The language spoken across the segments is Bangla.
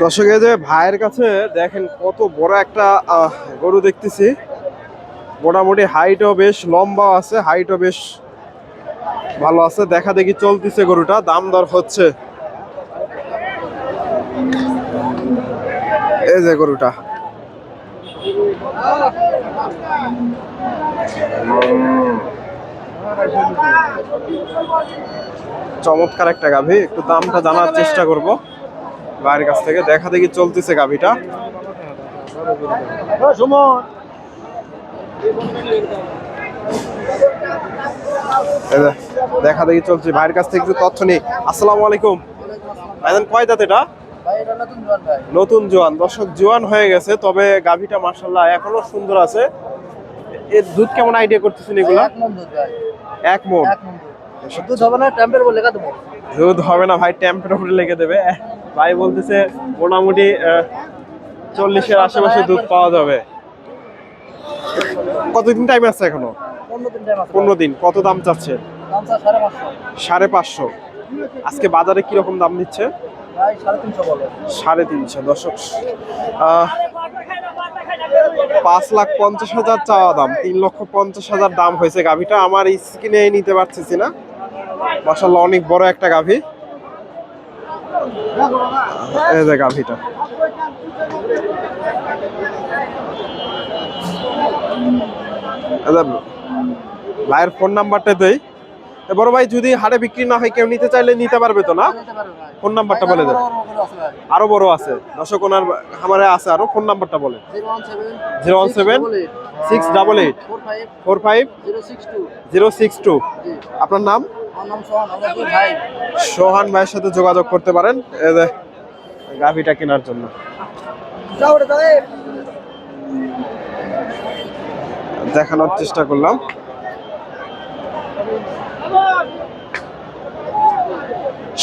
দর্শক যে ভাইয়ের কাছে দেখেন কত বড় একটা গরু দেখতেছি। মোটামুটি হাইটও বেশ লম্বা আছে হাইটও বেশ ভালো আছে। দেখা দেখি চলতেছে গরুটা, দাম দর হচ্ছে। এই যে গরুটা। চমৎকার একটা গাভী, একটু দামটা জানার চেষ্টা করব। ভাইয়ের কাছ থেকে দেখা দেখি চলতেছে গাভীটা। দেখা দেখি চলছে। ভাইয়ের কাছ থেকে একটু তথ্য নেই। আসসালামু আলাইকুম। ভাইজান কয় দাঁত এটা? নতুন জোয়ান। দর্শক জোয়ান হয়ে গেছে তবে গাভীটা মার্শাল্লাহ এখনও সুন্দর আছে। এর দুধ কেমন আইডিয়া করতেছেন এগুলা? এক মন দুধ হবে না টেম্পের বলে লেখা দেবো দুধ হবে না ভাই টেম্পারেচার লেগে দেবে। ভাই বলতেছে মোটামুটি চল্লিশের আশেপাশে দুধ পাওয়া যাবে। কতদিন টাইম আছে এখনও? পনেরো দিন কত দাম চাচ্ছে? সাড়ে পাঁচশো। আজকে বাজারে কীরকম দাম দিচ্ছে সাড়ে তিনশো বলে। সাড়ে তিনশো দর্শক পাঁচ লাখ পঞ্চাশ হাজার চাওয়া দাম তিন লক্ষ পঞ্চাশ হাজার দাম হয়েছে গাভীটা। আমার স্কিনে নিতে পারতেছি না। মাসাল্লাহ অনেক বড় একটা গাভী। এই যে গাভীটা। ভাইয়ের ফোন নাম্বারটা দেই। বড় ভাই যদি হাটে বিক্রি না হয় কেউ নিতে চাইলে নিতে পারবে তো না? ফোন নাম্বারটা বলে দেন। আরও বড় আছে দর্শক ওনার খামারে আছে আরও ফোন নাম্বারটা বলে zero one seven zero one seven six double eight. Four five four five zero six two. Zero six two. আপনার নাম? সোহান ভাইয়ের সাথে যোগাযোগ করতে পারেন। এই যে গাভিটা কেনার জন্য। দেখানোর চেষ্টা করলাম।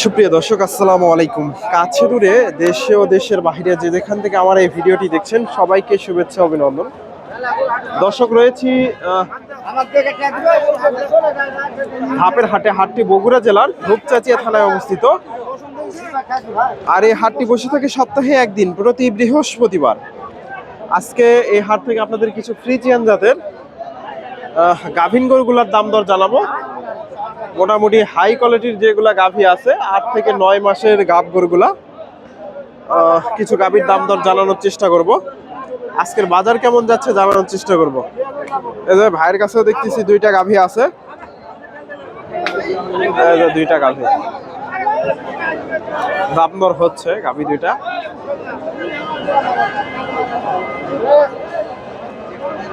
সুপ্রিয় দর্শক আসসালামু আলাইকুম। কাছে দূরে দেশে ও দেশের বাইরে যে যেখান থেকে আমার এই ভিডিওটি দেখছেন সবাইকে শুভেচ্ছা অভিনন্দন। দর্শক রয়েছি ধাপের হাটে হাটটি বগুড়া জেলার ধূপচাচিয়া থানায় অবস্থিত। আর এই হাটটি বসে থাকে সপ্তাহে একদিন, প্রতি বৃহস্পতিবার। আজকে এই হাট থেকে আপনাদের কিছু ফ্রিজিয়ান জাতের গাভীন গরুগুলার দাম দর জানাব। মোটামুটি হাই কোয়ালিটির যেগুলা গাভী আছে, আট থেকে নয় মাসের গাভ গরুগুলা কিছু গাভীর দাম দর জানানোর চেষ্টা করব। আজকের বাজার কেমন যাচ্ছে জানানোর চেষ্টা করব। এই যে ভাইয়ের কাছেও দেখতেছি দুইটা গাভী আছে। দুইটা গাভী। দাম দর হচ্ছে গাভী দুইটা।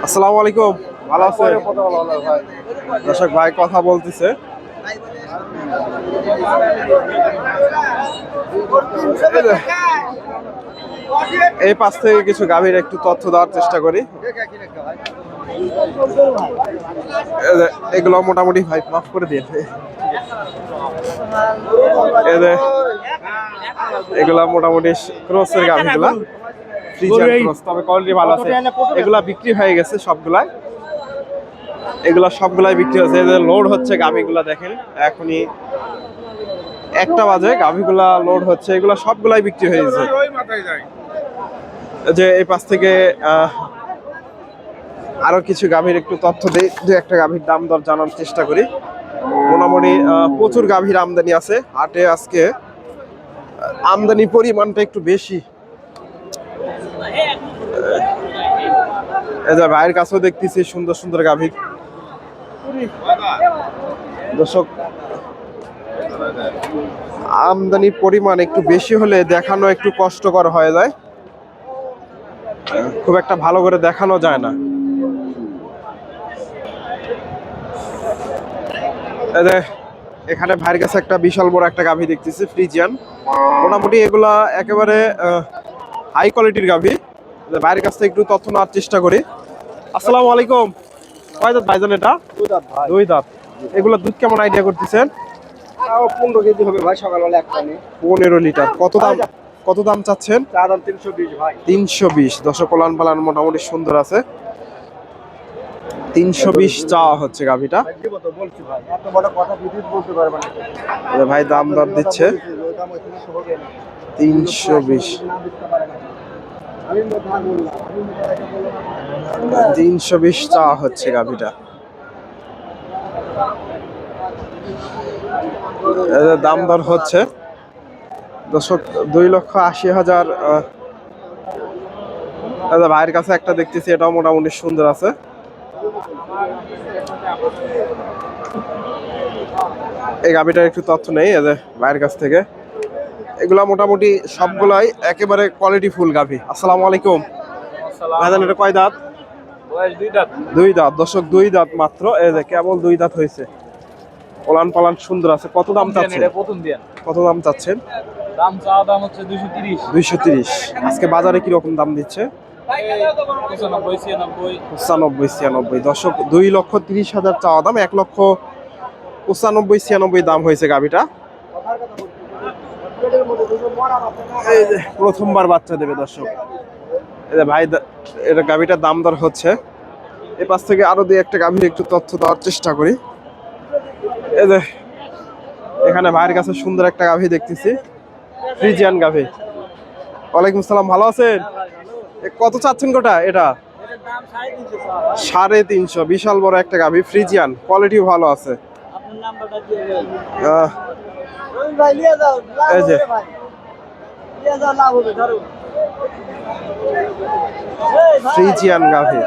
আসসালামু আলাইকুম। ভালো আছে দর্শক, ভাই কথা বলতেছে। এই পাশ থেকে কিছু গাভীর একটু তথ্য দেওয়ার চেষ্টা করি। এগুলো মোটামুটি ভাই মাফ করে দিয়ে এই যে, এগুলা মোটামুটি ক্রসের গাভীগুলা তবে কোয়ালিটি ভালো আছে। এগুলা বিক্রি হয়ে গেছে সবগুলাই। এগুলা সবগুলাই বিক্রি হচ্ছে এই যে লোড হচ্ছে গাভীগুলা দেখেন। এখনই একটা বাজে গাভীগুলা লোড হচ্ছে। এগুলা সবগুলাই বিক্রি হয়ে গেছে। যে এই পাশ থেকে আহ, আরও কিছু গাভীর একটু তথ্য দিই দু একটা গাভীর দাম দর জানার চেষ্টা করি। মোটামুটি প্রচুর গাভীর আমদানি আছে হাটে আজকে আমদানি পরিমাণটা একটু বেশি। ভাইয়ের কাছেও দেখতেছি সুন্দর সুন্দর গাভী দর্শক আমদানি পরিমাণ একটু বেশি হলে দেখানো একটু কষ্টকর হয়ে যায়। খুব একটা ভালো করে দেখানো যায় না। এখানে ভাইয়ের কাছে একটা বিশাল বড় একটা গাভী দেখতেছি ফ্রিজিয়ান মোটামুটি এগুলা একেবারে হাই কোয়ালিটির গাভী। ভাইয়ের কাছ থেকে একটু তথ্য নেওয়ার চেষ্টা করি। আসসালামু আলাইকুম। কয় দাঁত ভাইজান এটা? দুই দাঁত এগুলো দুধ কেমন আইডিয়া করতেছেন? তাও পনেরো কেজি হবে ভাই সকালবেলা একটা পনেরো লিটার। কত দাম? কত দাম চাচ্ছেন? দাম তিনশো বিশ ভাই। তিনশো বিশ। দশ কলান পালান মোটামুটি সুন্দর আছে। তিনশো বিশ চাওয়া হচ্ছে গাভিটা। ভাই দাম দর দিচ্ছে। তিনশো বিশ। তিনশো বিশ চাওয়া হচ্ছে গাভিটা। দাম দর হচ্ছে। দর্শক দুই লক্ষ আশি হাজার দাদা ভাইয়ের কাছে একটা দেখতেছি এটাও মোটামুটি সুন্দর আছে। এই গাভিটার একটু তথ্য নেই এদের ভাইয়ের কাছ থেকে। এগুলা মোটামুটি সবগুলাই একেবারে কোয়ালিটি ফুল গাভি। আসসালামু আলাইকুম। ভাইজান এটা কয় দাঁত? দুই দাঁত। দুই দাঁত দর্শক দুই দাঁত মাত্র। এই যে কেবল দুই দাঁত হয়েছে। ওলান পালান সুন্দর আছে। কত দাম চাচ্ছেন? কত দাম চাচ্ছেন? দাম চাওয়া দাম হচ্ছে দুশো তিরিশ। দুইশো তিরিশ। আজকে বাজারে কি রকম দাম দিচ্ছে? পঁচানব্বই ছিয়ানব্বই। দর্শক দুই লক্ষ তিরিশ হাজার চাওয়া দাম এক লক্ষ পঁচানব্বই ছিয়ানব্বই দাম হয়েছে গাভিটা। এই যে প্রথমবার বাচ্চা দেবে দর্শক। এই যে ভাই এটা গাভিটার দাম দর হচ্ছে। এ পাশ থেকে আরও দুই একটা গাভীর একটু তথ্য দেওয়ার চেষ্টা করি। এই যে এখানে ভাইয়ের কাছে সুন্দর একটা গাভী দেখতেছি। ফ্রিজিয়ান গাভী ওয়ালাইকুম সালাম ভালো আছেন? এ কত চাচ্ছেন গোটা এটা? সাড়ে তিনশো বিশাল বড় একটা গাভী ফ্রিজিয়ান কোয়ালিটিও ভালো আছে। এই যে। ফ্রিজিয়ান গাভী।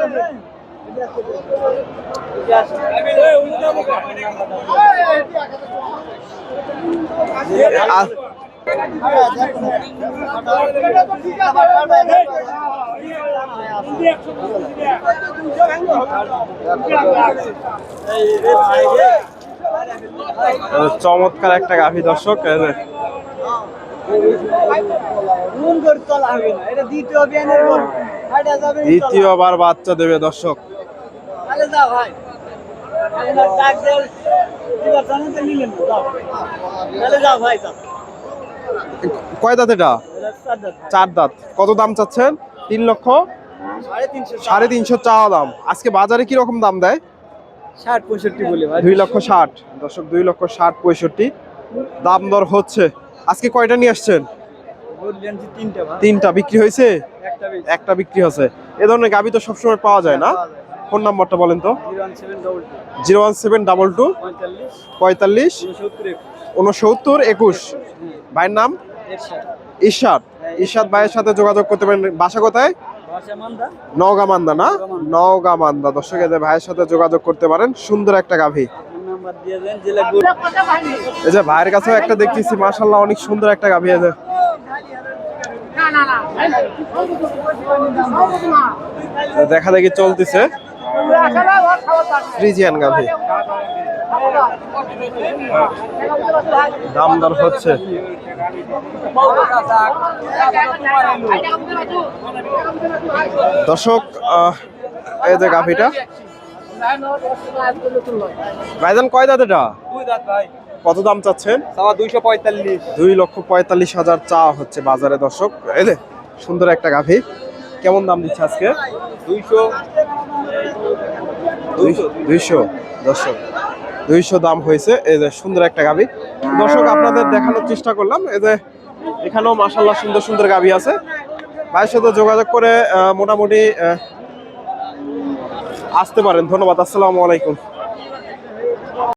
চমৎকার একটা গাভী দর্শক দ্বিতীয়বার বাচ্চা দেবে দর্শক। কয় দাঁত এটা? চার দাঁত। কত দাম চাচ্ছেন? তিন লক্ষ? সাড়ে তিনশো চাওয়া দাম। আজকে বাজারে কি রকম দাম দেয়? ষাট পঁয়ষট্টি বলে দুই লক্ষ ষাট। দর্শক দুই লক্ষ ষাট পঁয়ষট্টি। দাম দর হচ্ছে। আজকে কয়টা নিয়ে আসছেন? তিনটা তিনটা বিক্রি হয়েছে? একটা বিক্রি। হচ্ছে এ ধরনের গাবি তো সবসময় পাওয়া যায় না। ফোন নাম্বারটা বলেন তো। Zero one seven double two. পঁয়তাল্লিশ। উনসত্তর একুশ। ভাইয়ের নাম? ইশাদ ইশাদ ভাইয়ের সাথে যোগাযোগ করতে পারেন। বাসা কোথায়? ভাষা মান্দা। নওগাঁ না? নওগাঁ মান্দা। দর্শক ভাইয়ের সাথে যোগাযোগ করতে পারেন। সুন্দর একটা গাভী। এই যে ভাইয়ের কাছেও একটা দেখতেছি। মাশাল্লাহ অনেক সুন্দর একটা গাভী আছে দেখা দেখি চলতেছে। ফ্রিজিয়ান গাভী। দাম দর হচ্ছে। দর্শক এই যে গাভীটা। ভাইজান কয় দাঁত এটা? কত দাম চাচ্ছেন? দুইশো পঁয়তাল্লিশ দুই লক্ষ পঁয়তাল্লিশ হাজার চা হচ্ছে বাজারে দর্শক। এই যে সুন্দর একটা গাভী। কেমন দাম দিচ্ছে আজকে? দুইশো। দুইশো দর্শক। দুইশো দাম হয়েছে। এই যে সুন্দর একটা গাভী দর্শক, আপনাদের দেখানোর চেষ্টা করলাম। এই যে এখানেও মাসাল্লাহ সুন্দর সুন্দর গাভী আছে। ভাইয়ের সাথে যোগাযোগ করে মোটামুটি আসতে পারেন। ধন্যবাদ। আসসালামু আলাইকুম।